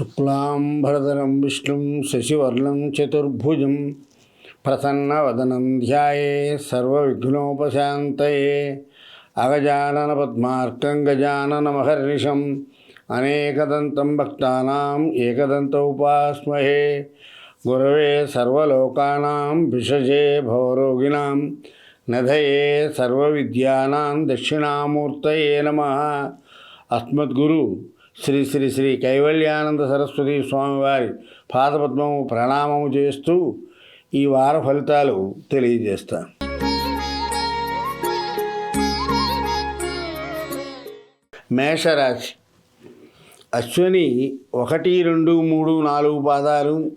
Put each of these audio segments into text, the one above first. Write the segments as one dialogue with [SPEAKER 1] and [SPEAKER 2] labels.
[SPEAKER 1] శుక్లాంబరధరం విష్ణుం శశివర్ణం చతుర్భుజం ప్రసన్నవదనం ధ్యాయే సర్వవిఘ్నోపశాంతయే. అగజానన పద్మార్కం గజానన మహర్నిషం అనేకదంతం భక్తానాం ఏకదంత ఉపాస్మహే. గురవే సర్వలోకానాం విషజే భవరోగిణాం. నధయే సర్వవిద్యానాం దక్షిణామూర్తయే నమ. అస్మద్గురు శ్రీ శ్రీ శ్రీ కైవల్యానంద సరస్వతి స్వామివారి పాదపద్మము ప్రణామము చేస్తూ ఈ వార ఫలితాలు తెలియజేస్తాను మేషరాశి. అశ్విని ఒకటి రెండు మూడు నాలుగు పాదాలు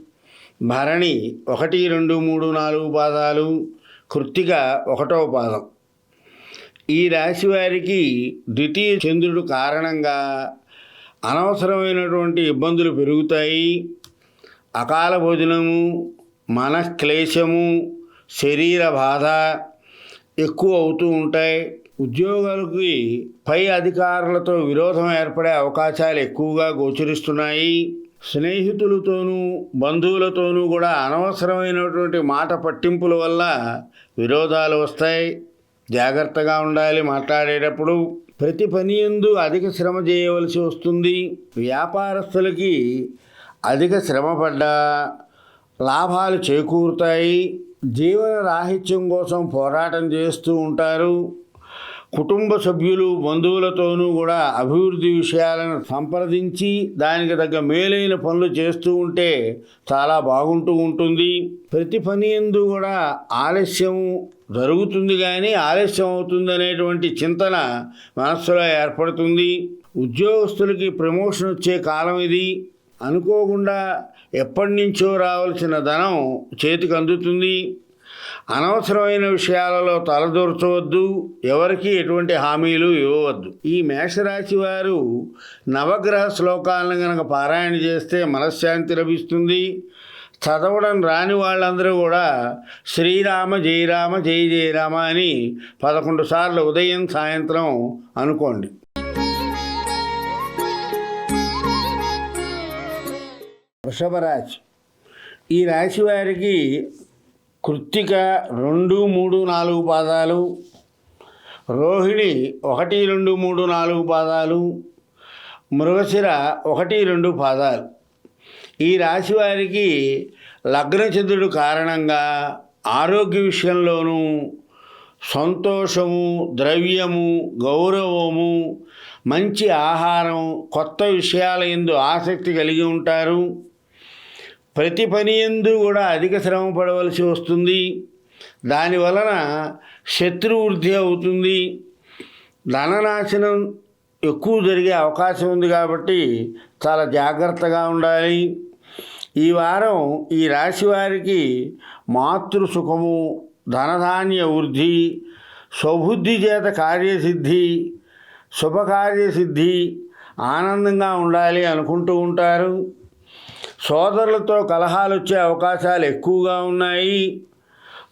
[SPEAKER 1] భరణి ఒకటి రెండు మూడు నాలుగు పాదాలు కృత్తిక ఒకటో పాదం. ఈ రాశి వారికి ద్వితీయ చంద్రుడు కారణంగా అనవసరమైనటువంటి ఇబ్బందులు పెరుగుతాయి. అకాల భోజనము మనక్లేశము శరీర బాధ ఎక్కువ అవుతూ ఉంటాయి. ఉద్యోగాలకి పై అధికారులతో విరోధం ఏర్పడే అవకాశాలు ఎక్కువగా గోచరిస్తున్నాయి. స్నేహితులతోనూ బంధువులతోనూ కూడా అనవసరమైనటువంటి మాట పట్టింపుల వల్ల విరోధాలు వస్తాయి. జాగ్రత్తగా ఉండాలి. మాట్లాడేటప్పుడు ప్రతి పని ఎందు అధిక శ్రమ చేయవలసి వస్తుంది. వ్యాపారస్తులకి అధిక శ్రమ పడ్డా లాభాలు చేకూరుతాయి. జీవన రాహిత్యం కోసం పోరాటం చేస్తూ ఉంటారు. కుటుంబ సభ్యులు బంధువులతోనూ కూడా అభివృద్ధి విషయాలను సంప్రదించి దానికి తగ్గ మేలైన పనులు చేస్తూ ఉంటే చాలా బాగుంటూ ఉంటుంది. ప్రతి పని ఎందు కూడా ఆలస్యం జరుగుతుంది కానీ ఆలస్యం అవుతుంది అనేటువంటి చింతన మనస్సులో ఏర్పడుతుంది. ఉద్యోగస్తులకి ప్రమోషన్ వచ్చే కాలం ఇది. అనుకోకుండా ఎప్పటి నుంచో రావాల్సిన ధనం చేతికి అందుతుంది. అనవసరమైన విషయాలలో తలదూర్చవద్దు. ఎవరికి ఎటువంటి హామీలు ఇవ్వవద్దు. ఈ మేషరాశి వారు నవగ్రహ శ్లోకాలను కనుక పారాయణ చేస్తే మనశ్శాంతి లభిస్తుంది. చదవడం రాని వాళ్ళందరూ కూడా శ్రీరామ జయరామ జయ జయరామ అని పదకొండు సార్లు ఉదయం సాయంత్రం అనుకోండి. వృషభరాజ్ ఈ రాశి వారికి కృత్తిక రెండు మూడు నాలుగు పాదాలు రోహిణి ఒకటి రెండు మూడు నాలుగు పాదాలు మృగశిర ఒకటి రెండు పాదాలు. ఈ రాశి వారికి లగ్నచంద్రుడు కారణంగా ఆరోగ్య విషయంలోనూ సంతోషము ద్రవ్యము గౌరవము మంచి ఆహారం కొత్త విషయాల ఎందు ఆసక్తి కలిగి ఉంటారు. ప్రతి పని ఎందు కూడా అధిక శ్రమ పడవలసి వస్తుంది. దాని వలన శత్రువృద్ధి అవుతుంది. ధననాశనం ఎక్కువ జరిగే అవకాశం ఉంది కాబట్టి చాలా జాగ్రత్తగా ఉండాలి. ఈ వారం ఈ రాశి వారికి మాతృ సుఖము ధనధాన్య వృద్ధి స్వబుద్ధి చేత కార్యసిద్ధి శుభకార్యసిద్ధి ఆనందంగా ఉండాలి అనుకుంటూ ఉంటారు. సోదరులతో కలహాలు వచ్చే అవకాశాలు ఎక్కువగా ఉన్నాయి.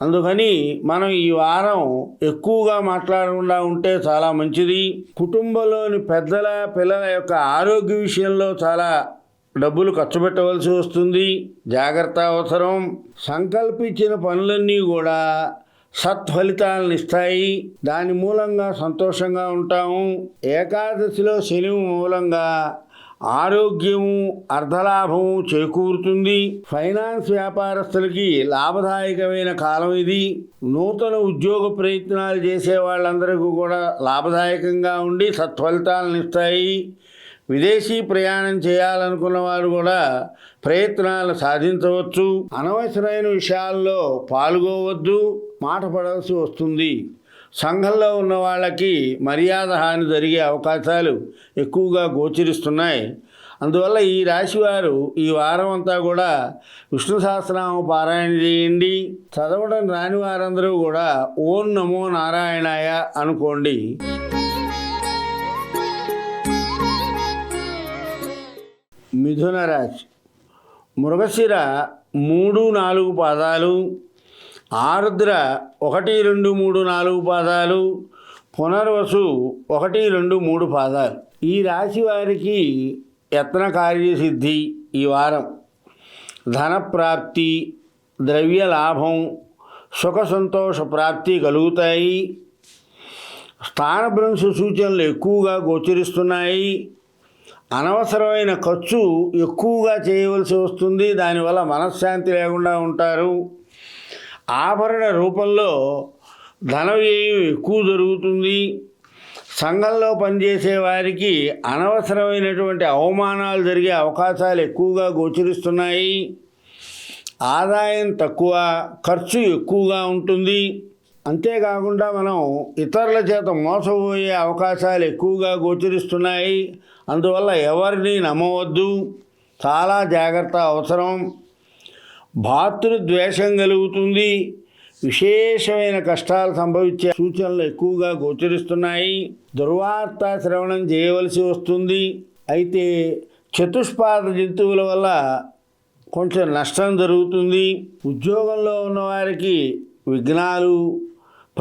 [SPEAKER 1] అందుకని మనం ఈ వారం ఎక్కువగా మాట్లాడకుండా ఉంటే చాలా మంచిది. కుటుంబంలోని పెద్దల పిల్లల యొక్క ఆరోగ్య విషయంలో చాలా డబ్బులు ఖర్చు పెట్టవలసి వస్తుంది. జాగ్రత్త అవసరం. సంకల్పించిన పనులన్నీ కూడా సత్ఫలితాలను ఇస్తాయి. దాని మూలంగా సంతోషంగా ఉంటాము. ఏకాదశిలో శని మూలంగా ఆరోగ్యము అర్ధలాభము చేకూరుతుంది. ఫైనాన్స్ వ్యాపారస్తులకి లాభదాయకమైన కాలం ఇది. నూతన ఉద్యోగ ప్రయత్నాలు చేసే వాళ్ళందరికీ కూడా లాభదాయకంగా ఉండి సత్ఫలితాలను ఇస్తాయి. విదేశీ ప్రయాణం చేయాలనుకున్న వారు కూడా ప్రయత్నాలు సాధించవచ్చు. అనవసరమైన విషయాల్లో పాల్గొవద్దు. మాట పడవలసి వస్తుంది. సంఘంలో ఉన్న వాళ్ళకి మర్యాద హాని జరిగే అవకాశాలు ఎక్కువగా గోచరిస్తున్నాయి. అందువల్ల ఈ రాశివారు ఈ వారం అంతా కూడా విష్ణు సహస్రనామ పారాయణ చేయండి. చదవడం రాని వారందరూ కూడా ఓం నమో నారాయణాయ అనుకోండి. మిథున రాశి మృగశిర మూడు నాలుగు పాదాలు. ఆరుద్ర ఒకటి రెండు మూడు నాలుగు పాదాలు. పునర్వసు ఒకటి రెండు మూడు పాదాలు. ఈ రాశి వారికి యత్న కార్యసిద్ధి ఈ వారం. ధనప్రాప్తి ద్రవ్య లాభం సుఖ సంతోష ప్రాప్తి కలుగుతాయి. స్థానభ్రంశ సూచనలు ఎక్కువగా గోచరిస్తున్నాయి. అనవసరమైన ఖర్చు ఎక్కువగా చేయవలసి వస్తుంది. దానివల్ల మనశ్శాంతి లేకుండా ఉంటారు. ఆభరణ రూపంలో ధన వ్యయం ఎక్కువ జరుగుతుంది. సంఘంలో పనిచేసే వారికి అనవసరమైనటువంటి అవమానాలు జరిగే అవకాశాలు ఎక్కువగా గోచరిస్తున్నాయి. ఆదాయం తక్కువ ఖర్చు ఎక్కువగా ఉంటుంది. అంతేకాకుండా మనం ఇతరుల చేత మోసపోయే అవకాశాలు ఎక్కువగా గోచరిస్తున్నాయి. అందువల్ల ఎవరిని నమ్మవద్దు. చాలా జాగ్రత్త అవసరం. భాతృద్వేషం కలుగుతుంది. విశేషమైన కష్టాలు సంభవించే సూచనలు ఎక్కువగా గోచరిస్తున్నాయి. దుర్వార్త శ్రవణం చేయవలసి వస్తుంది. అయితే చతుష్పాద జంతువుల వల్ల కొంచెం నష్టం జరుగుతుంది. ఉద్యోగంలో ఉన్నవారికి విఘ్నాలు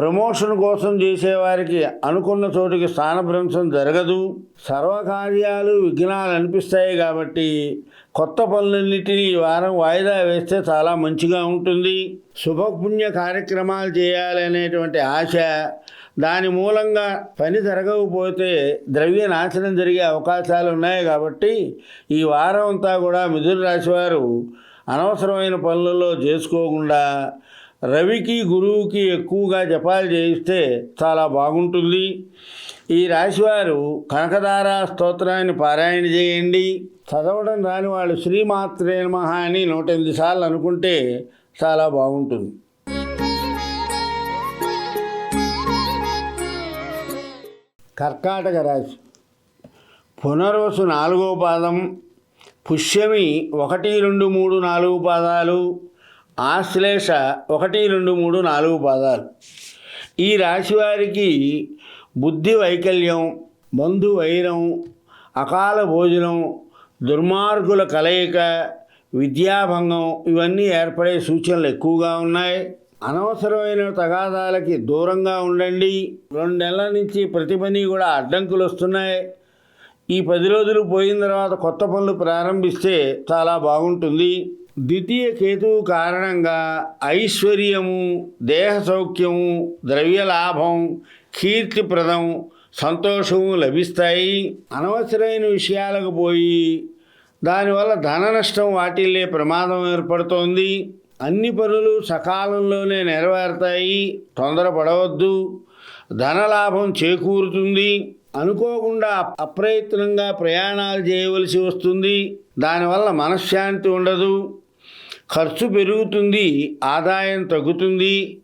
[SPEAKER 1] ప్రమోషన్ కోసం చేసేవారికి అనుకున్న చోటికి స్థానభ్రంశం జరగదు. సర్వకార్యాలు విఘ్నాలు అనిపిస్తాయి కాబట్టి కొత్త పనులన్నిటినీ ఈ వారం వాయిదా వేస్తే చాలా మంచిగా ఉంటుంది. శుభపుణ్య కార్యక్రమాలు చేయాలి అనేటువంటి ఆశ దాని మూలంగా పని జరగకపోతే ద్రవ్య నాశనం జరిగే అవకాశాలు ఉన్నాయి కాబట్టి ఈ వారం అంతా కూడా మిథున రాశివారు అనవసరమైన పనులలో చేసుకోకుండా రవికి గురువుకి ఎక్కువగా జపాలు చేయిస్తే చాలా బాగుంటుంది. ఈ రాశివారు కనకదార స్తోత్రాన్ని పారాయణ చేయండి. చదవడం రాని వాళ్ళు శ్రీమాత్రే నమ అని నూట ఎనిమిది సార్లు అనుకుంటే చాలా బాగుంటుంది. కర్కాటక రాశి. పునర్వసు నాలుగో పాదం. పుష్యమి ఒకటి రెండు మూడు నాలుగు పాదాలు. ఆశ్లేష ఒకటి రెండు మూడు నాలుగు పాదాలు. ఈ రాశి వారికి బుద్ధి వైకల్యం బంధు వైరం అకాల భోజనం దుర్మార్గుల కలయిక విద్యాభంగం ఇవన్నీ ఏర్పడే సూచనలు ఎక్కువగా ఉన్నాయి. అనవసరమైన తగాదాలకి దూరంగా ఉండండి. రెండు నెలల నుంచి ప్రతి పని కూడా అడ్డంకులు వస్తున్నాయి. ఈ పది రోజులు పోయిన తర్వాత కొత్త పనులు ప్రారంభిస్తే చాలా బాగుంటుంది. ద్వితీయ కేతువు కారణంగా ఐశ్వర్యము దేహ సౌఖ్యము ద్రవ్య లాభం కీర్తిప్రదం సంతోషము లభిస్తాయి. అనవసరమైన విషయాలకు పోయి దానివల్ల ధన నష్టం వాటిల్లే ప్రమాదం ఏర్పడుతోంది. అన్ని పనులు సకాలంలోనే నెరవేరుతాయి. తొందరపడవద్దు. ధనలాభం చేకూరుతుంది. అనుకోకుండా అప్రయత్నంగా ప్రయాణాలు చేయవలసి వస్తుంది. దానివల్ల మనశ్శాంతి ఉండదు. ఖర్చు పెరుగుతుంది ఆదాయం తగ్గుతుంది.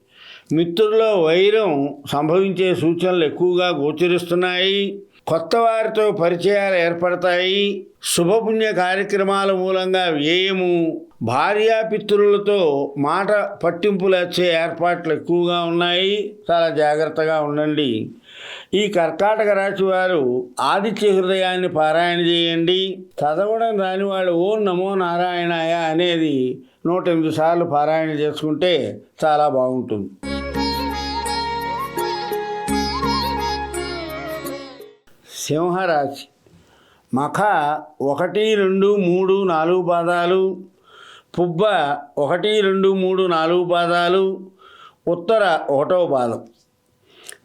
[SPEAKER 1] మిత్రుల్లో వైరం సంభవించే సూచనలు ఎక్కువగా గోచరిస్తున్నాయి. కొత్త వారితో పరిచయాలు ఏర్పడతాయి. శుభపుణ్య కార్యక్రమాల మూలంగా వ్యయము భార్యాపిత్రులతో మాట పట్టింపులు వచ్చే ఏర్పాట్లు ఎక్కువగా ఉన్నాయి. చాలా జాగ్రత్తగా ఉండండి. ఈ కర్కాటక రాశి వారు ఆదిత్య హృదయాన్ని పారాయణ చేయండి. చదవడం రాని వాళ్ళు ఓం నమో నారాయణాయ అనేది నూట ఎనిమిది సార్లు పారాయణ చేసుకుంటే చాలా బాగుంటుంది. సింహరాశి. మఖ ఒకటి రెండు మూడు నాలుగు పాదాలు. పుబ్బ ఒకటి రెండు మూడు నాలుగు పాదాలు. ఉత్తర ఒకటవ పాదం.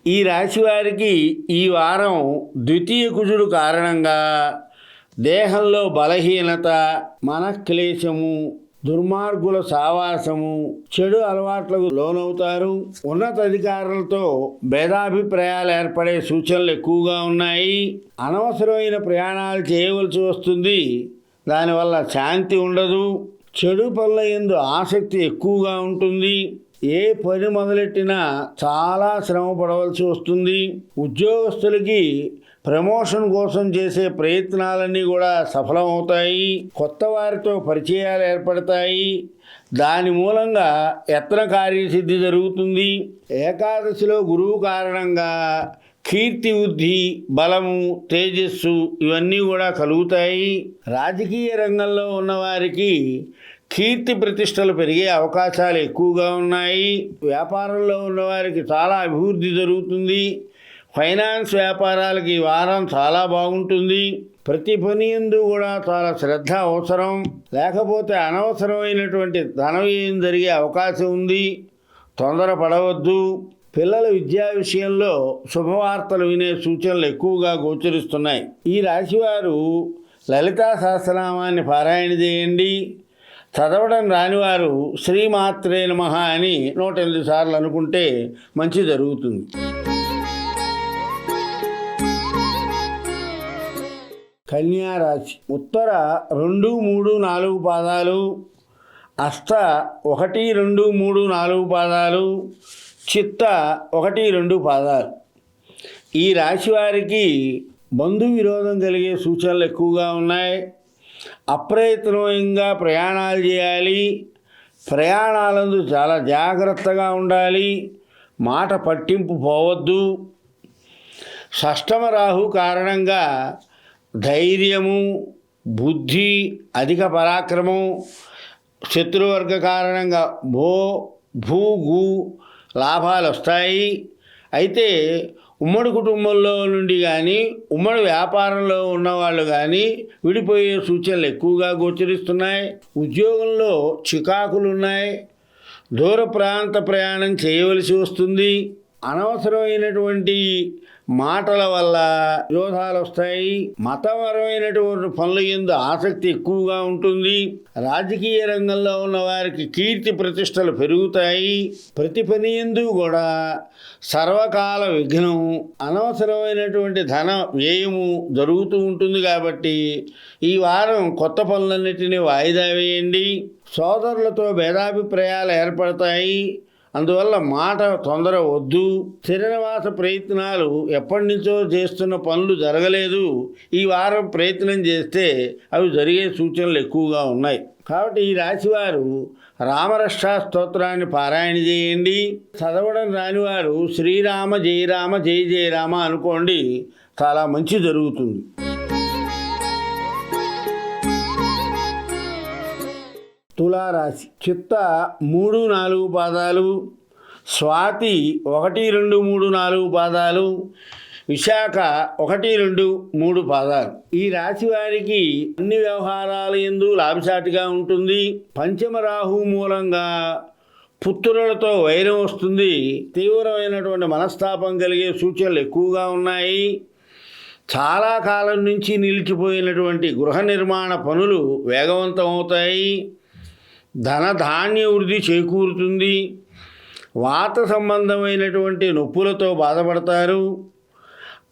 [SPEAKER 1] ఈ రాశి వారికి ఈ వారం ద్వితీయ కుజుడు కారణంగా దేహంలో బలహీనత మనక్లేశము దుర్మార్గుల సావాసము చెడు అలవాట్లకు లోనవుతారు. ఉన్నతాధికారులతో భేదాభిప్రాయాలు ఏర్పడే సూచనలు ఎక్కువగా ఉన్నాయి. అనవసరమైన ప్రయాణాలు చేయవలసి వస్తుంది. దానివల్ల శాంతి ఉండదు. చెడు పనుల ఎందు ఆసక్తి ఎక్కువగా ఉంటుంది. ఏ పని మొదలెట్టినా చాలా శ్రమ పడవలసి వస్తుంది. ఉద్యోగస్తులకి ప్రమోషన్ కోసం చేసే ప్రయత్నాలన్నీ కూడా సఫలమవుతాయి. కొత్త వారితో పరిచయాలు ఏర్పడతాయి. దాని మూలంగా యత్న కార్యసిద్ధి జరుగుతుంది. ఏకాదశిలో గురువు కారణంగా కీర్తి వృద్ధి బలము తేజస్సు ఇవన్నీ కూడా కలుగుతాయి. రాజకీయ రంగంలో ఉన్నవారికి కీర్తి ప్రతిష్టలు పెరిగే అవకాశాలు ఎక్కువగా ఉన్నాయి. వ్యాపారంలో ఉన్నవారికి చాలా అభివృద్ధి జరుగుతుంది. ఫైనాన్స్ వ్యాపారాలకి ఈ వారం చాలా బాగుంటుంది. ప్రతి పని ఎందు కూడా చాలా శ్రద్ధ అవసరం. లేకపోతే అనవసరమైనటువంటి ధన వ్యయం జరిగే అవకాశం ఉంది. తొందరపడవద్దు పిల్లల విద్యా విషయంలో శుభవార్తలు వినే సూచనలు ఎక్కువగా గోచరిస్తున్నాయి. ఈ రాశివారు లలితా సహస్రనామాన్ని పారాయణ చేయండి. చదవడం రానివారు శ్రీమాత్రే నమ అని నూట ఎనిమిది సార్లు అనుకుంటే మంచి జరుగుతుంది. కన్యా రాశి ఉత్తర రెండు మూడు నాలుగు పాదాలు అష్ట ఒకటి రెండు మూడు నాలుగు పాదాలు చిత్త ఒకటి రెండు పాదాలు. ఈ రాశి వారికి బంధు విరోధం కలిగే సూచనలు ఎక్కువగా ఉన్నాయి. అప్రయత్నంగా ప్రయాణాలు చేయాలి. ప్రయాణాలందు చాలా జాగ్రత్తగా ఉండాలి. మాట పట్టింపు పోవద్దు. షష్టమ రాహు కారణంగా ధైర్యము బుద్ధి అధిక పరాక్రమం శత్రువర్గ కారణంగా భో భూగు లాభాలు వస్తాయి. అయితే ఉమ్మడి కుటుంబంలో నుండి కానీ ఉమ్మడి వ్యాపారంలో ఉన్నవాళ్ళు కానీ విడిపోయే సూచనలు ఎక్కువగా గోచరిస్తున్నాయి. ఉద్యోగంలో చికాకులు ఉన్నాయి దూర ప్రాంత ప్రయాణం చేయవలసి వస్తుంది. అనవసరమైనటువంటి మాటల వల్ల విరోధాలు వస్తాయి మతపరమైనటువంటి పనుల ఎందు ఆసక్తి ఎక్కువగా ఉంటుంది. రాజకీయ రంగంలో ఉన్న వారికి కీర్తి ప్రతిష్టలు పెరుగుతాయి. ప్రతి పని ఎందు కూడా సర్వకాల విఘ్నం అనవసరమైనటువంటి ధన వ్యయము జరుగుతూ ఉంటుంది కాబట్టి ఈ వారం కొత్త పనులన్నిటినీ వాయిదా వేయండి. సోదరులతో భేదాభిప్రాయాలు ఏర్పడతాయి. అందువల్ల మాట తొందర వద్దు. స్థిరనివాస ప్రయత్నాలు ఎప్పటి నుంచో చేస్తున్న పనులు జరగలేదు. ఈ వారం ప్రయత్నం చేస్తే అవి జరిగే సూచనలు ఎక్కువగా ఉన్నాయి. కాబట్టి ఈ రాశివారు రామరక్ష స్తోత్రాన్ని పారాయణ చేయండి. చదవడం రానివారు శ్రీరామ జయరామ జయ జయరామ అనుకోండి. చాలా మంచి జరుగుతుంది. తులారాశి. చిత్త మూడు నాలుగు పాదాలు. స్వాతి ఒకటి రెండు మూడు నాలుగు పాదాలు. విశాఖ ఒకటి రెండు మూడు పాదాలు. ఈ రాశి వారికి అన్ని వ్యవహారాల ఎందు లాభసాటిగా ఉంటుంది. పంచమ రాహు మూలంగా పుత్రులతో వైరం వస్తుంది. తీవ్రమైనటువంటి మనస్తాపం కలిగే సూచనలు ఎక్కువగా ఉన్నాయి. చాలా కాలం నుంచి నిలిచిపోయినటువంటి గృహ నిర్మాణ పనులు వేగవంతం అవుతాయి. ధన ధాన్య వృద్ధి చేకూరుతుంది. వాత సంబంధమైనటువంటి నొప్పులతో బాధపడతారు.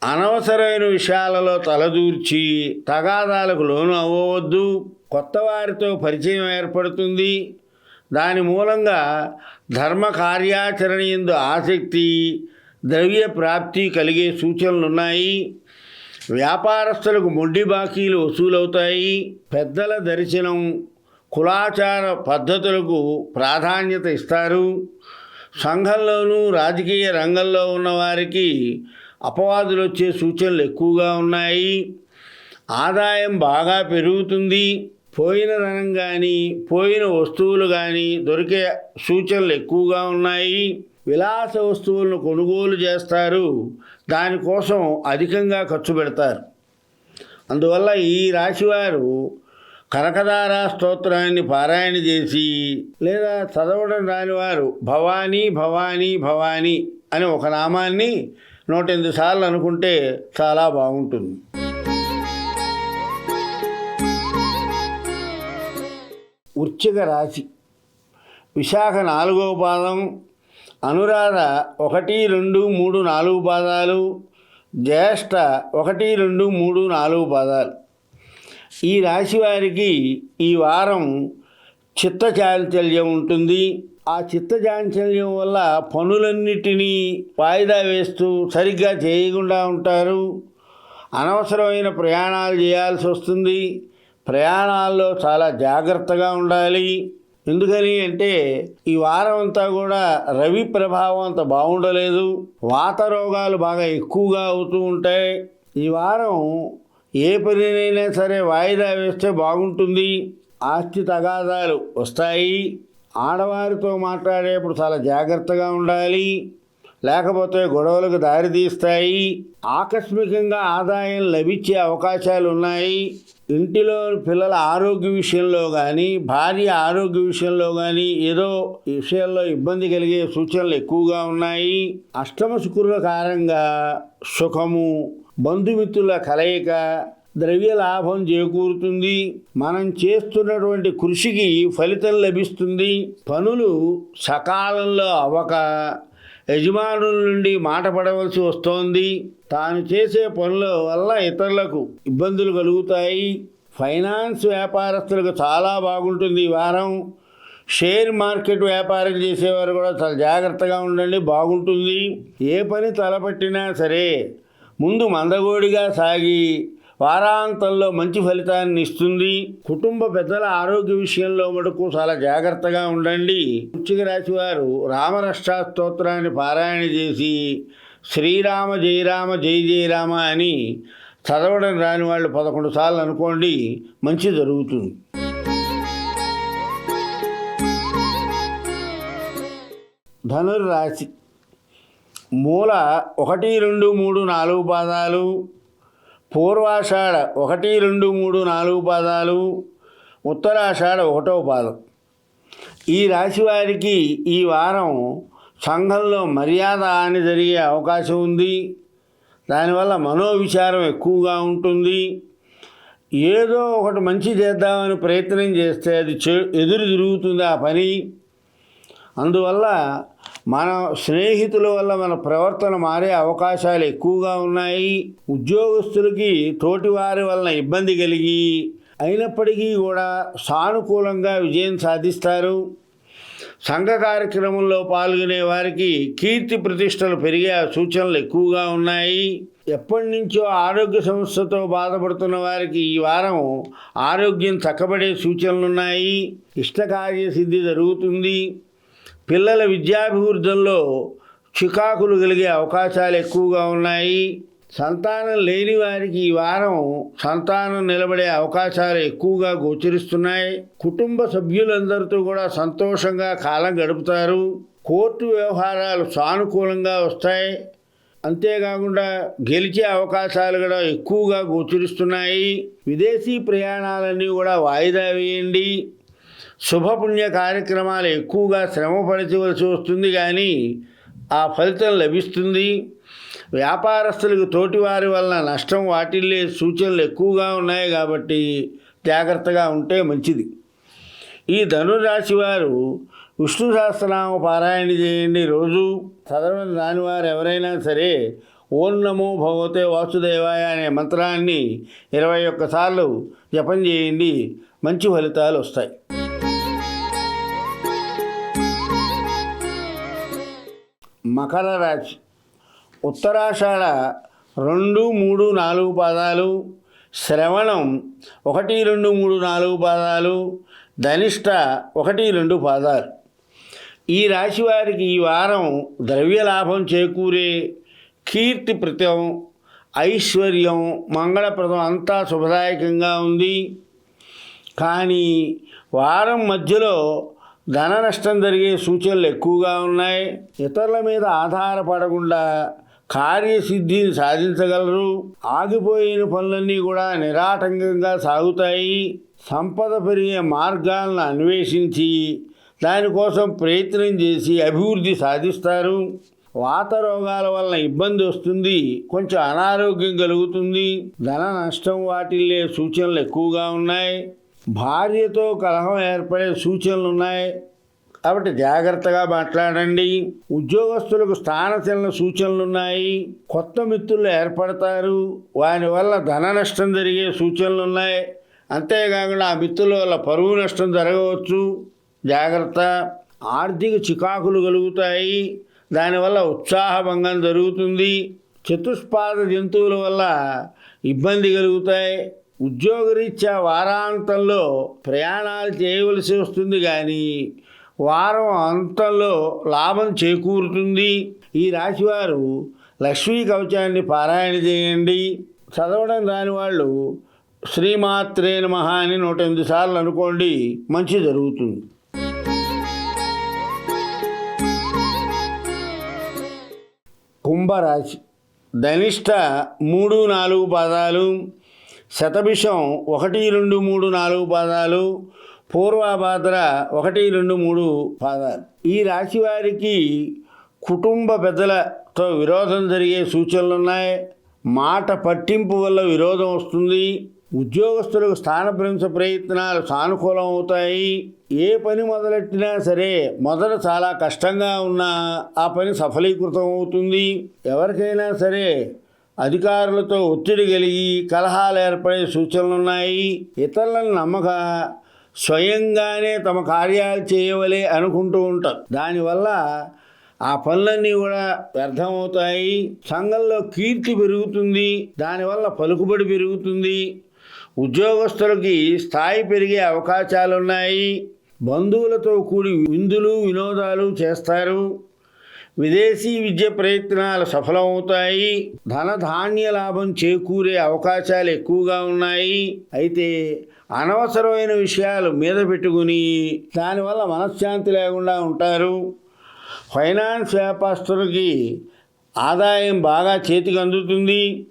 [SPEAKER 1] అనవసరమైన విషయాలలో తలదూర్చి తగాదాలకు లోను అవ్వవద్దు. కొత్త వారితో పరిచయం ఏర్పడుతుంది. దాని మూలంగా ధర్మ కార్యాచరణ ఎందు ఆసక్తి ద్రవ్య ప్రాప్తి కలిగే సూచనలు ఉన్నాయి వ్యాపారస్తులకు మొండి బాకీలు వసూలవుతాయి. పెద్దల దర్శనం కులాచార పద్ధతులకు ప్రాధాన్యత ఇస్తారు. సంఘంలోనూ రాజకీయ రంగంలో ఉన్నవారికి అపవాదులు వచ్చే సూచనలు ఎక్కువగా ఉన్నాయి. ఆదాయం బాగా పెరుగుతుంది. పోయిన ధనం కానీ పోయిన వస్తువులు కానీ దొరికే సూచనలు ఎక్కువగా ఉన్నాయి. విలాస వస్తువులను కొనుగోలు చేస్తారు. దానికోసం అధికంగా ఖర్చు పెడతారు. అందువల్ల ఈ రాశివారు కనకదార స్తోత్రాన్ని పారాయణ చేసి లేదా చదవడం రాని వారు భవానీ భవానీ భవానీ అని ఒక నామాన్ని నూట ఎనిమిది సార్లు అనుకుంటే చాలా బాగుంటుంది. వృశ్చిక రాశి. విశాఖ నాలుగవ పాదం అనురాధ ఒకటి రెండు మూడు నాలుగు పాదాలు జ్యేష్ఠ ఒకటి రెండు మూడు నాలుగు పాదాలు. ఈ రాశి వారికి ఈ వారం చిత్త చాంచల్యం ఉంటుంది. ఆ చిత్త చాంచల్యం వల్ల పనులన్నిటినీ వాయిదా వేస్తూ సరిగ్గా చేయకుండా ఉంటారు. అనవసరమైన ప్రయాణాలు చేయాల్సి వస్తుంది. ప్రయాణాల్లో చాలా జాగ్రత్తగా ఉండాలి. ఎందుకని అంటే ఈ వారం అంతా కూడా రవి ప్రభావం అంత బాగుండలేదు. వాత రోగాలు బాగా ఎక్కువగా అవుతూ ఉంటాయి. ఈ వారం ఏ పనినైనా సరే వాయిదా వేస్తే బాగుంటుంది. ఆస్తి తగాదాలు వస్తాయి. ఆడవారితో మాట్లాడేప్పుడు చాలా జాగ్రత్తగా ఉండాలి. లేకపోతే గొడవలకు దారితీస్తాయి ఆకస్మికంగా ఆదాయం లభించే అవకాశాలు ఉన్నాయి. ఇంటిలో పిల్లల ఆరోగ్య విషయంలో కానీ భార్య ఆరోగ్య విషయంలో కానీ ఏదో విషయాల్లో ఇబ్బంది కలిగే సూచనలు ఎక్కువగా ఉన్నాయి. అష్టమ శుక్రుల కారంగా సుఖము బంధుమిత్రుల కలయిక ద్రవ్య లాభం చేకూరుతుంది. మనం చేస్తున్నటువంటి కృషికి ఫలితం లభిస్తుంది. పనులు సకాలంలో అవ్వక యజమానుల నుండి మాట పడవలసి వస్తోంది. తాను చేసే పనుల వల్ల ఇతరులకు ఇబ్బందులు కలుగుతాయి. ఫైనాన్స్ వ్యాపారస్తులకు చాలా బాగుంటుంది ఈ వారం. షేర్ మార్కెట్ వ్యాపారం చేసేవారు కూడా చాలా జాగ్రత్తగా ఉండండి బాగుంటుంది. ఏ పని తలపట్టినా సరే ముందు మందగోడిగా సాగి వారాంతంలో మంచి ఫలితాన్ని ఇస్తుంది. కుటుంబ పెద్దల ఆరోగ్య విషయంలో మటుకు చాలా జాగ్రత్తగా ఉండండి. వృశ్చిక రాశి వారు రామరక్షా స్తోత్రాన్ని పారాయణ చేసి శ్రీరామ జయరామ జయ జయరామ అని చదవడం రాని వాళ్ళు పదకొండు సార్లు అనుకోండి మంచి జరుగుతుంది. ధనుర్రాశి మూల ఒకటి రెండు మూడు నాలుగు పాదాలు పూర్వాషాఢ ఒకటి రెండు మూడు నాలుగు పాదాలు ఉత్తరాషాఢ ఒకటో పాదం. ఈ రాశి వారికి ఈ వారం సంఘంలో మర్యాద అని జరిగే అవకాశం ఉంది. దానివల్ల మనోవిచారం ఎక్కువగా ఉంటుంది. ఏదో ఒకటి మంచి చేద్దామని ప్రయత్నం చేస్తే అది చె ఎదురు తిరుగుతుంది ఆ పని. అందువల్ల మన స్నేహితుల వల్ల మన ప్రవర్తన మారే అవకాశాలు ఎక్కువగా ఉన్నాయి. ఉద్యోగస్తులకి తోటివారి వలన ఇబ్బంది కలిగి అయినప్పటికీ కూడా సానుకూలంగా విజయం సాధిస్తారు. సంఘ కార్యక్రమంలో పాల్గొనే వారికి కీర్తి ప్రతిష్టలు పెరిగే సూచనలు ఎక్కువగా ఉన్నాయి. ఎప్పటి నుంచో ఆరోగ్య సమస్యతో బాధపడుతున్న వారికి ఈ వారం ఆరోగ్యం చక్కబడే సూచనలు ఉన్నాయి ఇష్టకార్య సిద్ధి జరుగుతుంది. పిల్లల విద్యాభివృద్ధిలో చికాకులు కలిగే అవకాశాలు ఎక్కువగా ఉన్నాయి. సంతానం లేని వారికి ఈ వారం సంతానం నిలబడే అవకాశాలు ఎక్కువగా గోచరిస్తున్నాయి. కుటుంబ సభ్యులందరితో కూడా సంతోషంగా కాలం గడుపుతారు. కోర్టు వ్యవహారాలు సానుకూలంగా వస్తాయి. అంతేకాకుండా గెలిచే అవకాశాలు కూడా ఎక్కువగా గోచరిస్తున్నాయి. విదేశీ ప్రయాణాలన్నీ కూడా వాయిదా వేయండి. శుభపుణ్య కార్యక్రమాలు ఎక్కువగా శ్రమ పడవలసి వస్తుంది కానీ ఆ ఫలితం లభిస్తుంది. వ్యాపారస్తులకు తోటివారి వలన నష్టం వాటిల్లే సూచనలు ఎక్కువగా ఉన్నాయి కాబట్టి జాగ్రత్తగా ఉంటే మంచిది. ఈ ధనురాశి వారు విష్ణు సహస్రనామ పారాయణ చేయండి. రోజు చదవడం రానివారు ఎవరైనా సరే ఓం నమో భగవతే వాసుదేవాయ అనే మంత్రాన్ని ఇరవై ఒక్కసార్లు జపం చేయండి. మంచి ఫలితాలు వస్తాయి. మకర రాశి. ఉత్తరాషాఢ రెండు మూడు నాలుగు పాదాలు. శ్రవణం ఒకటి రెండు మూడు నాలుగు పాదాలు. ధనిష్ట ఒకటి రెండు పాదాలు. ఈ రాశి వారికి ఈ వారం ద్రవ్య లాభం చేకూరే కీర్తి ప్రత్యం ఐశ్వర్యం మంగళప్రదం అంతా శుభదాయకంగా ఉంది. కానీ వారం మధ్యలో ధన నష్టం జరిగే సూచనలు ఎక్కువగా ఉన్నాయి. ఇతరుల మీద ఆధారపడకుండా కార్యసిద్ధిని సాధించగలరు. ఆగిపోయిన పనులన్నీ కూడా నిరాటంకంగా సాగుతాయి. సంపద పెరిగే మార్గాలను అన్వేషించి దానికోసం ప్రయత్నం చేసి అభివృద్ధి సాధిస్తారు. వాత రోగాల వలన ఇబ్బంది వస్తుంది. కొంచెం అనారోగ్యం కలుగుతుంది. ధన నష్టం వాటిల్లే సూచనలు ఎక్కువగా ఉన్నాయి. భార్యతో కలహం ఏర్పడే సూచనలు ఉన్నాయి కాబట్టి జాగ్రత్తగా మాట్లాడండి. ఉద్యోగస్తులకు స్థానచలన సూచనలు ఉన్నాయి కొత్త మిత్రులు ఏర్పడతారు. వాని వల్ల ధన నష్టం జరిగే సూచనలు ఉన్నాయి అంతేకాకుండా ఆ మిత్రుల వల్ల పరువు నష్టం జరగవచ్చు. జాగ్రత్త. ఆర్థిక చికాకులు కలుగుతాయి. దానివల్ల ఉత్సాహభంగం జరుగుతుంది. చతుష్పాద జంతువుల వల్ల ఇబ్బంది కలుగుతాయి. ఉద్యోగరీత్యా వారాంతంలో ప్రయాణాలు చేయవలసి వస్తుంది కానీ వారం అంతంలో లాభం చేకూరుతుంది. ఈ రాశివారు లక్ష్మీ కవచాన్ని పారాయణ చేయండి. చదవడం రాని వాళ్ళు శ్రీమాత్రే మహా అని నూట ఎనిమిది సార్లు అనుకోండి మంచి జరుగుతుంది. కుంభరాశి. ధనిష్ట మూడు నాలుగు పదాలు. శతభిషం ఒకటి రెండు మూడు నాలుగు పాదాలు పూర్వభాద్ర ఒకటి రెండు మూడు పాదాలు. ఈ రాశి వారికి కుటుంబ పెద్దలతో విరోధం జరిగే సూచనలు ఉన్నాయి. మాట పట్టింపు వల్ల విరోధం వస్తుంది. ఉద్యోగస్తులకు స్థానభ్రంశ ప్రయత్నాలు సానుకూలం అవుతాయి ఏ పని మొదలెట్టినా సరే మొదట చాలా కష్టంగా ఉన్నా ఆ పని సఫలీకృతం అవుతుంది ఎవరికైనా సరే అధికారులతో ఒత్తిడి కలిగి కలహాలు ఏర్పడే సూచనలు ఉన్నాయి ఇతరులను నమ్మక స్వయంగానే తమ కార్యాలు చేయవలే అనుకుంటూ ఉంటారు. దానివల్ల ఆ పనులన్నీ కూడా వ్యర్థమవుతాయి. సంఘంలో కీర్తి పెరుగుతుంది. దానివల్ల పలుకుబడి పెరుగుతుంది. ఉద్యోగస్తులకి స్థాయి పెరిగే అవకాశాలు ఉన్నాయి బంధువులతో కూడి విందులు వినోదాలు చేస్తారు. విదేశీ విద్య ప్రయత్నాలు సఫలమవుతాయి. ధన ధాన్య లాభం చేకూరే అవకాశాలు ఎక్కువగా ఉన్నాయి. అయితే అనవసరమైన విషయాలు మీద పెట్టుకుని దానివల్ల మనశ్శాంతి లేకుండా ఉంటారు. ఫైనాన్స్ వ్యాపారస్తులకి ఆదాయం బాగా చేతికి అందుతుంది.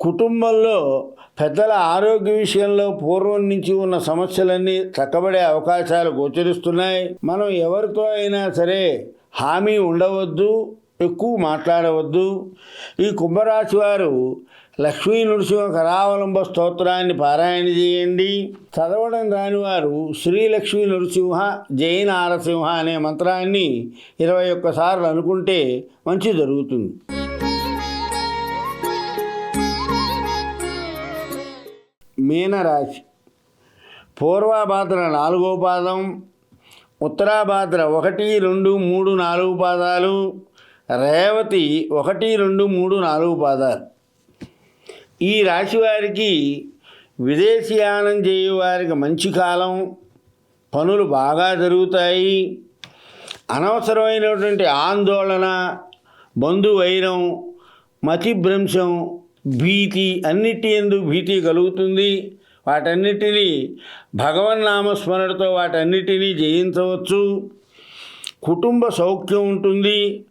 [SPEAKER 1] కుటుంబంలో పెద్దల ఆరోగ్య విషయంలో పూర్వం నుంచి ఉన్న సమస్యలన్నీ చక్కబడే అవకాశాలు గోచరిస్తున్నాయి. మనం ఎవరితో అయినా సరే హామీ ఉండవద్దు ఎక్కువ మాట్లాడవద్దు. ఈ కుంభరాశి వారు లక్ష్మీ నృసింహ కరావలంబ స్తోత్రాన్ని పారాయణ చేయండి. చదవడం రాని వారు శ్రీలక్ష్మీ నృసింహ జై నారసింహ అనే మంత్రాన్ని ఇరవై ఒక్కసార్లు అనుకుంటే మంచి జరుగుతుంది. మీనరాశి. పూర్వాభాద్ర నాలుగో పాదం ఉత్తరాభాద్ర ఒకటి రెండు మూడు నాలుగు పాదాలు. రేవతి ఒకటి రెండు మూడు నాలుగు పాదాలు. ఈ రాశి వారికి విదేశీయానం చేయు వారికి మంచి కాలం. పనులు బాగా జరుగుతాయి. అనవసరమైనటువంటి ఆందోళన బంధువైరం మతిభ్రంశం భీతి అన్నిటి ఎందు భీతి కలుగుతుంది. వాటన్నిటినీ భగవన్నామస్మరణతో వాటన్నిటినీ జయించవచ్చు. కుటుంబ సౌఖ్యం ఉంటుంది.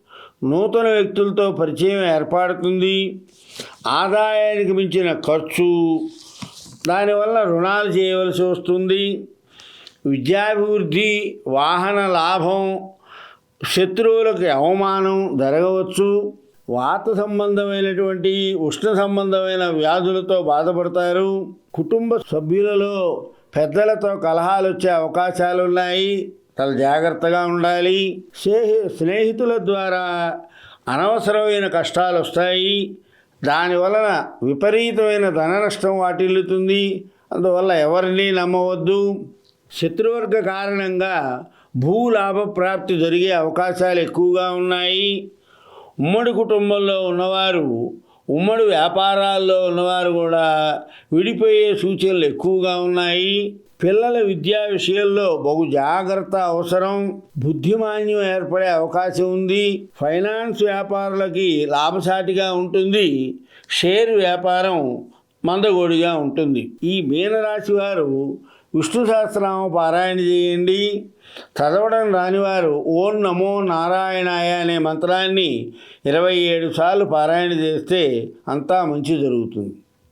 [SPEAKER 1] నూతన వ్యక్తులతో పరిచయం ఏర్పడుతుంది. ఆదాయానికి మించిన ఖర్చు దానివల్ల రుణాలు చేయవలసి వస్తుంది. విద్యాభివృద్ధి వాహన లాభం శత్రువులకు అవమానం జరగవచ్చు. వాత సంబంధమైనటువంటి ఉష్ణ సంబంధమైన వ్యాధులతో బాధపడతారు. కుటుంబ సభ్యులలో పెద్దలతో కలహాలు వచ్చే అవకాశాలు ఉన్నాయి చాలా జాగ్రత్తగా ఉండాలి. స్నేహి స్నేహితుల ద్వారా అనవసరమైన కష్టాలు వస్తాయి దానివలన విపరీతమైన ధన నష్టం వాటిల్లుతుంది. అందువల్ల ఎవరిని నమ్మవద్దు. శత్రువర్గ కారణంగా భూలాభ ప్రాప్తి జరిగే అవకాశాలు ఎక్కువగా ఉన్నాయి. ఉమ్మడి కుటుంబంలో ఉన్నవారు ఉమ్మడి వ్యాపారాల్లో ఉన్నవారు కూడా విడిపోయే సూచనలు ఎక్కువగా ఉన్నాయి. పిల్లల విద్యా విషయంలో బహు జాగ్రత్త అవసరం. బుద్ధిమాన్యం ఏర్పడే అవకాశం ఉంది. ఫైనాన్స్ వ్యాపారులకి లాభసాటిగా ఉంటుంది. షేర్ వ్యాపారం మందగోడిగా ఉంటుంది. ఈ మీనరాశి వారు విష్ణు సహస్రనామ పారాయణ చేయండి. చదవడం రానివారు ఓం నమో నారాయణాయ అనే మంత్రాన్ని ఇరవై ఏడు సార్లు పారాయణ చేస్తే అంతా మంచి జరుగుతుంది.